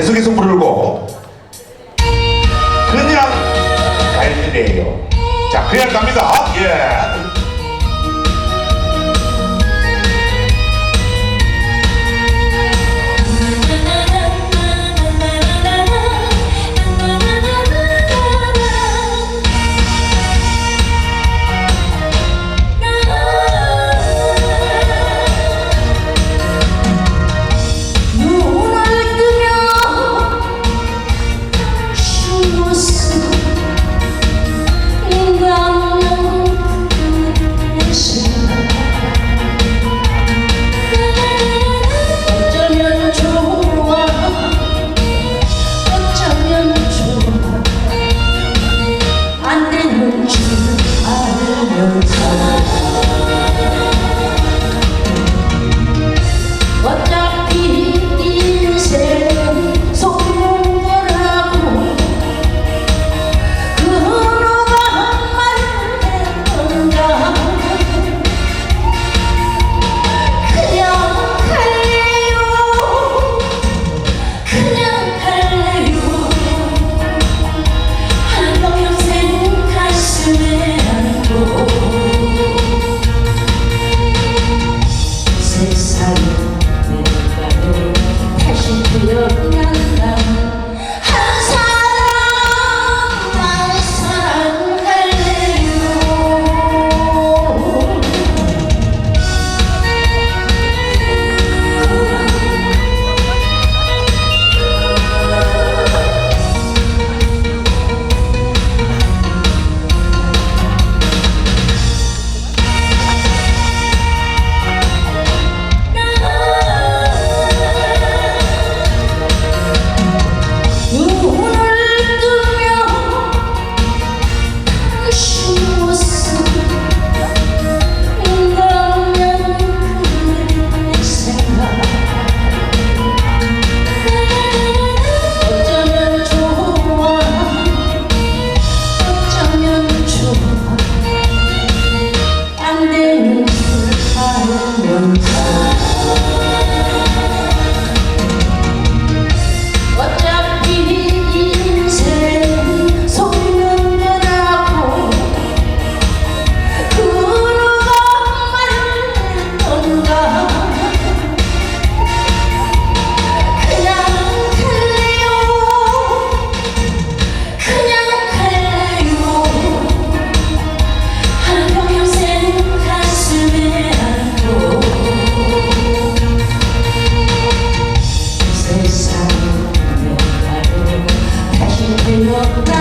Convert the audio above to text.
계속해서 부르고. 그냥 갈래요. 자 그냥 갑니다. 예 Look back.